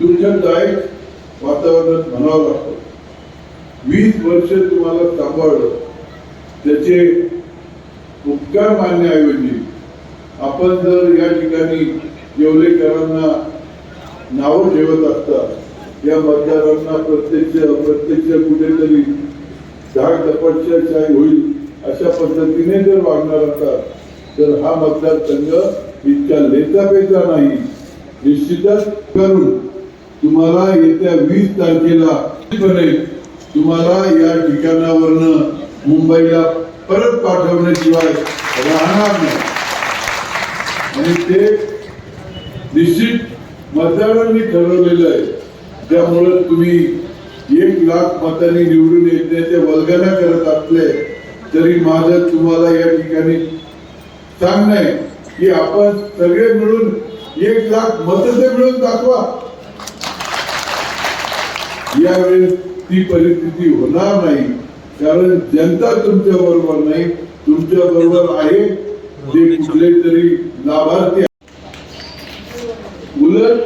दुःखदायक वातावरणात म्हणावं लागतं. वीस वर्ष तुम्हाला सांभाळलं. त्याचे उपकार मानण्याऐवजी आपण जर या ठिकाणी येवलेकरांना नावं ठेवत असता या मतदारांना प्रत्यक्ष अप्रत्यक्ष कुठेतरी झाड दपटशाही होईल अशा पद्धतीने जर वागणार असतात तर हा मतदारसंघ इतका लेचापेचा नाही. निश्चितच करून तुम्हाला येत्या वीस तारखेला तुम्हाला या ठिकाणावरनं मुंबईला परत पाठवण्याशिवाय राहणार नाही. आणि ते निश्चित मतदारांनी ठरवलेलं आहे. त्यामुळे तुम्ही एक लाख मतांनी निवडून येण्याच्या वल्गना करत असले तरी माझं तुम्हाला या ठिकाणी सांगणं आहे की आपण सगळे मिळून एक लाख मत मिळून दाखवा. यावेळेस ती परिस्थिती होणार नाही. कारण जनता तुमच्या बरोबर नाही. तुमच्या बरोबर आहे. जे कुठले तरी लाभार्थी उलट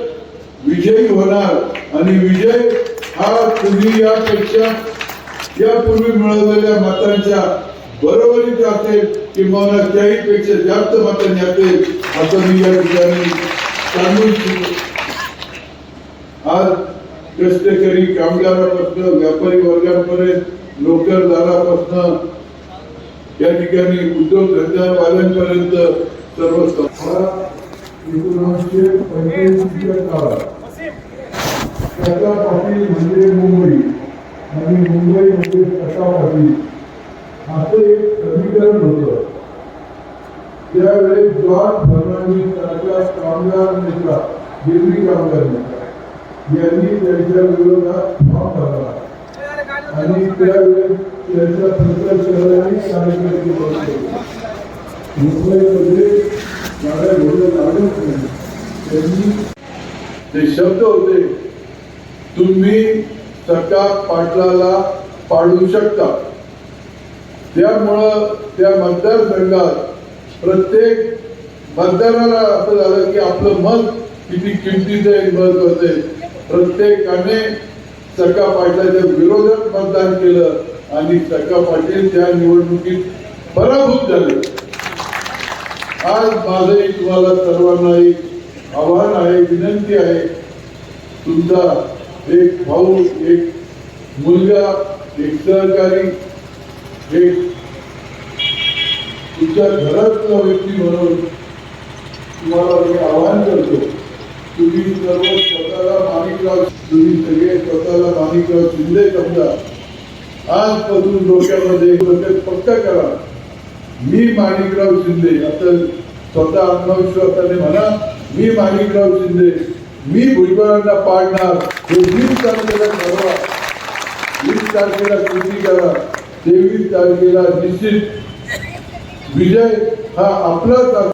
विजयी होणार. आणि विजय हा तुम्ही यापेक्षा यापूर्वी मिळवलेल्या मतांच्या बरोबरीत असेल किंवा त्याहीपेक्षा जास्त मतांनी असेल असं मी या ठिकाणी सांगू इच्छितो. आज कष्टकरी कामगारापासून व्यापारी वर्गापर्यंत नोकरदारापासून या ठिकाणी उद्योग धंद्यावाल्यांपर्यंत सर्व एकोणीसशे पंच्याऐंशीच्या काळात. टाटा पाटील म्हणजे मुंबई. आणि मुंबई म्हणजे टाटा पाटील असं एक समीकरण होतं. त्यावेळेस जॉर्ज फर्नांडिस सारखा कामगार नेता दिल्ली कामगार नेता यांनी त्यांच्या विरोधात फॉर्म भरला आणि त्यावेळेस त्यांच्या प्रत्येक शहरांनी कार्यकर्ते बसले मुंबईमध्ये माझ्या घोडे लागत नाही. त्यांनी ते शब्द होते तुम्ही सका पाटलाला पाडू शकता. त्यामुळं त्या मतदारसंघात प्रत्येक मतदाराला असं झालं की आपलं मत किती किमतीचं आहे महत्वाचं आहे. प्रत्येकाने सका पाटलाच्या विरोधात मतदान केलं आणि सका पाटील त्या निवडणुकीत पराभूत झाले. आज माझे तुम्हाला सर्वांना एक आव्हान आहे विनंती आहे. तुमचा एक भाऊ एक मुलगा एक सहकारी एक तुमच्या घरातला व्यक्ती म्हणून तुम्हाला मी आवाहन करतो. तुम्ही सर्व स्वतःला माणिकराव तुम्ही सगळे स्वतःला माणिकराव शिंदे समजा. आजपासून डोक्यामध्ये डोक्यात पक्क करा मी माणिकराव शिंदे असं स्वतः आत्मविश्वासाने म्हणा मी माणिकराव शिंदे मी भुजबळांना पाडणार. हे वीस तारखेला ठरवा. वीस तारखेला कृती करा. तेवीस तारखेला निश्चित. विजय हा आपलाच